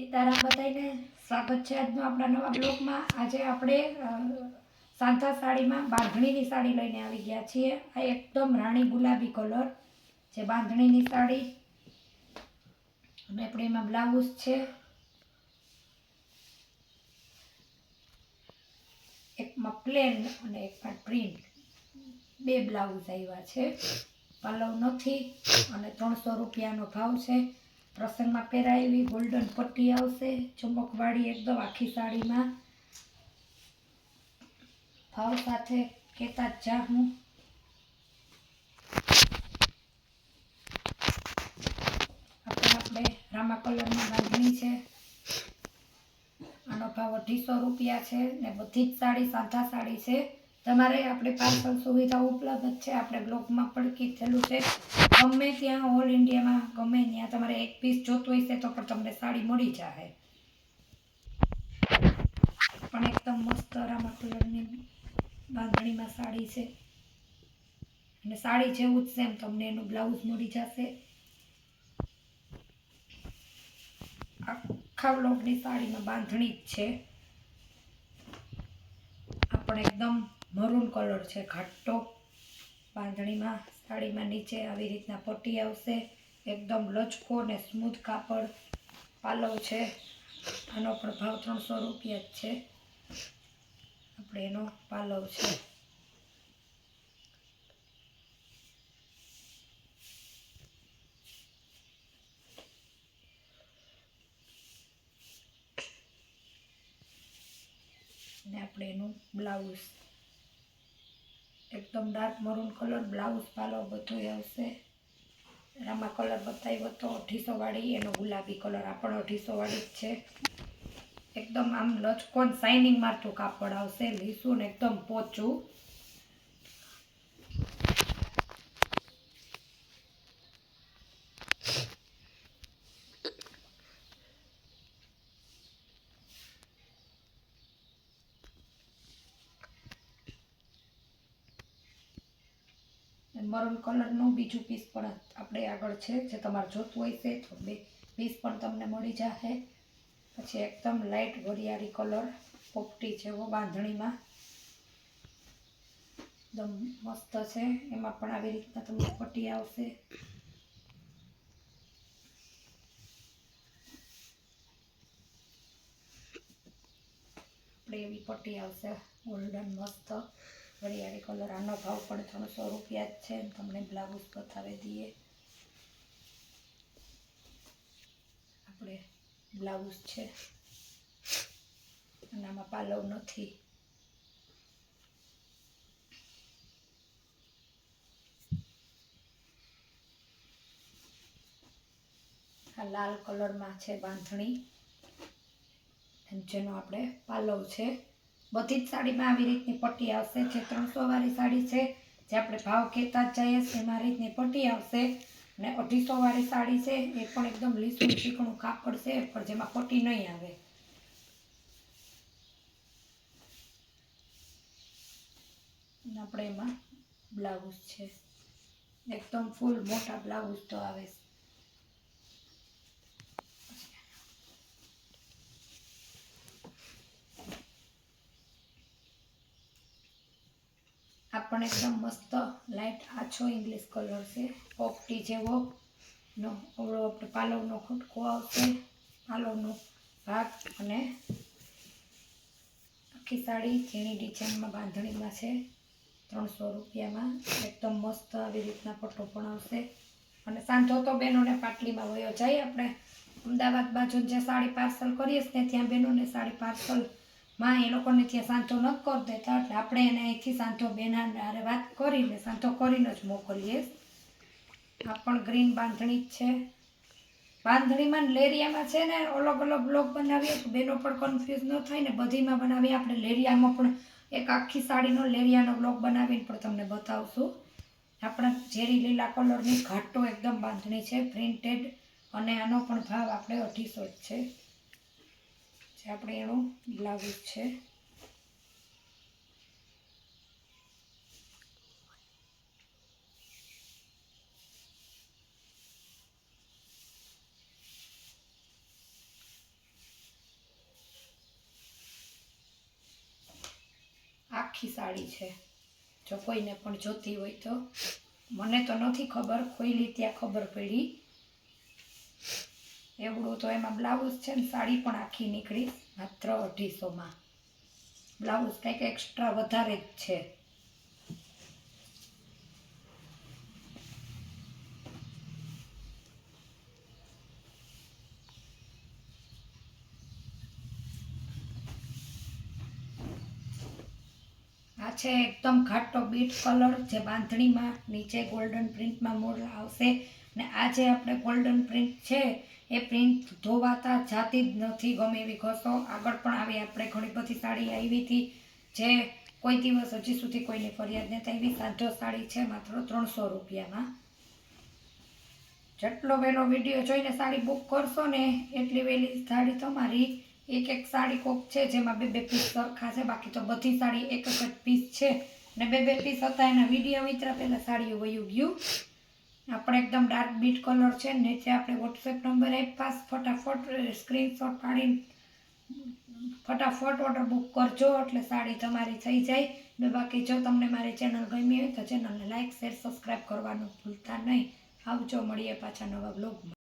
સીતારામ બધાને સ્વાગત છે આજનો આપણા નવા બ્લોગમાં. આજે આપણે સાંથા સાડીમાં બાંધણીની સાડી લઈને આવી ગયા છીએ. આ એકદમ રાણી ગુલાબી કલર છે બાંધણીની સાડી અને આપણે એમાં બ્લાઉઝ છે. એકમાં પ્લેન અને એકમાં પ્રિન્ટ. બે બ્લાઉઝ આવ્યા છે. પલવ નથી અને ત્રણસો રૂપિયાનો ભાવ છે. પ્રસંગમાં પહેરાયેલી ગોલ્ડન પટ્ટી આવશે, ચમકવાળી એકદમ આખી સાડીમાં. ભાવ સાથે કહેતા જ જાઉં આપણે આપણે રામા કલરમાં બાંધણી છે. આનો ભાવ અઢીસો રૂપિયા છે ને બધી જ સાડી સાધા સાડી છે. તમારે આપણે પાર્સલ સુવિધા ઉપલબ્ધ છે. આપણે બ્લોગમાં પણ કીધેલું છે. ગમે ત્યાં ઓલ ઇન્ડિયામાં ગમે ત્યાં તમારે એક પીસ જોતું હશે તો પણ તમને સાડી મળી જશે પણ એકદમ મસ્ત રામા કલરની બાંધણીમાં સાડી છે. અને સાડી જેવું જ સેમ તમને એનું બ્લાઉઝ મળી જશે. આખા બ્લોકની સાડીમાં બાંધણી જ છે. આ પણ એકદમ મરૂન કલર છે, ઘાટો. બાંધણીમાં સાડીમાં નીચે આવી રીતના પટ્ટી આવશે. એકદમ લચકો ને સ્મૂથ કાપડ પાલવ છે. આનો પણ ભાવ ત્રણસો રૂપિયા જ છે. આપણે એનો પાલવ છે. આપણે એનું બ્લાઉઝ. એકદમ ડાર્ક મરૂન કલર બ્લાઉઝ પાલો બધું આવશે. રામા કલર બતાવ્યો તો અઢીસો વાળી, એનો ગુલાબી કલર આ પણ અઢીસો જ છે. એકદમ આમ લચકોન શાઇનિંગ મારતું કાપડ આવશે. લીસું ને એકદમ પોચું. મરૂન કલરનું બીજું પીસ પણ આપણે આગળ છે, જે તમારે જોતું હોય છે તો બે પીસ પણ તમને મળી જશે પછી એકદમ લાઇટ વરિયાળી કલર પોપટી જેવો બાંધણીમાં. એકદમ મસ્ત છે, એમાં પણ આવી રીતના તમને પટ્ટી આવશે. આપણે એવી પટ્ટી આવશે ગોલ્ડન મસ્ત. વરિયાળી કલર આનો ભાવ પણ ત્રણસો રૂપિયા જ છે. તમને બ્લાઉઝ બતાવી દઈએ. આપણે બ્લાઉઝ છે. અને આમાં પાલવ નથી. આ લાલ કલરમાં છે બાંધણી. જેનો આપણે પાલવ છે. બધી જ સાડીમાં આવી રીતની પટ્ટી આવશે. જે ત્રણસો વાળી સાડી છે, જે આપણે ભાવ કહેતા જ જઈએ એમાં રીતની પટ્ટી આવશે. અને અઢીસો વાળી સાડી છે, એ પણ એકદમ લીસું ચીકણું કાપડ છે, પણ જેમાં પટ્ટી નહીં આવે. આપણે એમાં બ્લાઉઝ છે. એકદમ ફૂલ મોટા બ્લાઉઝ તો આવે છે. પણ એકદમ મસ્ત લાઇટ આછો ઇંગ્લિશ કલર છે. પોપટી જેવો નો ઓળો આપણે પાલવનો ખૂટકો આવશે. પાલવનો ભાગ અને આખી સાડી ઝીણી ડિઝાઇનમાં બાંધણીમાં છે. ત્રણસો રૂપિયામાં. એકદમ મસ્ત આવી રીતના પટ્ટો પણ આવશે. અને સાંજો તો બહેનોને પાટલીમાં વયો જાય. આપણે અમદાવાદ બાજુ જે સાડી પાર્સલ કરીએ છીએ ત્યાં બહેનોને સાડી પાર્સલ માં એ લોકોને ત્યાં સાંધો ન કરી દેતા એટલે આપણે એને અહીંથી સાંધો બેના હારે વાત કરીને સાંધો કરીને જ મોકલીએ. આ પણ ગ્રીન બાંધણી જ છે. બાંધણીમાં લેરિયામાં છે ને અલગ અલગ બ્લોક બનાવીએ તો બેનો પણ કન્ફ્યુઝ ન થાય ને બધીમાં બનાવીએ. આપણે લેરિયામાં પણ એક આખી સાડીનો લેરિયાનો બ્લોક બનાવીને પણ તમને બતાવશું. આપણા ઝેરી લીલા કલરની ઘાટો એકદમ બાંધણી છે પ્રિન્ટેડ અને આનો પણ ભાવ આપણે અઢીસો જ છે. જે આપણે એનું લાવવું છે. આખી સાડી છે. જો કોઈને પણ જોતી હોય તો. મને તો નથી ખબર ખોઈ ત્યાં ખબર પડી. એવડું તો એમાં બ્લાઉઝ છે ને સાડી પણ આખી નીકળી માત્ર અઢીસોમાં. બ્લાઉઝ કંઈક એક્સ્ટ્રા વધારે જ છે. આ છે એકદમ ઘાટો બીટ કલર જે બાંધણીમાં નીચે ગોલ્ડન પ્રિન્ટમાં મોર આવશે. ને આ જે આપણે ગોલ્ડન પ્રિન્ટ છે, એ પ્રિન્ટ ધોવાતા જાતી જ નથી ગમે એવી ઘસો. આગળ પણ આવી આપણે ઘણી બધી સાડી આવી હતી, જે કોઈ દિવસ હજી સુધી કોઈની ફરિયાદ નથી આવી. સાધો સાડી છે માત્ર ત્રણસો રૂપિયામાં. જેટલો વહેલો વીડિયો જોઈને સાડી બુક કરશો ને, એટલી વહેલી સાડી તમારી એક એક સાડી કોક છે, જેમાં બે બે પીસ સરખા છે, બાકી તો બધી સાડી એક એક જ પીસ છે. ને બે બે પીસ હતા, એના વીડિયો મિત્ર પહેલાં સાડીઓ વયું ગયું. આપણે એકદમ ડાર્ક બીટ કલર છે, નીચે આપણે વોટ્સએપ નંબર આપ્યા, ફટાફટ સ્ક્રીનશોટ પાડીને, ફટાફટ ઓર્ડર બુક કરજો, એટલે સાડી તમારી થઈ જાય. ને બાકી જો તમને મારી ચેનલ ગમી હોય તો ચેનલને લાઇક શેર સબસ્ક્રાઈબ કરવાનું ભૂલતા નહીં. આવજો, મળીએ પાછા નવા બ્લોગમાં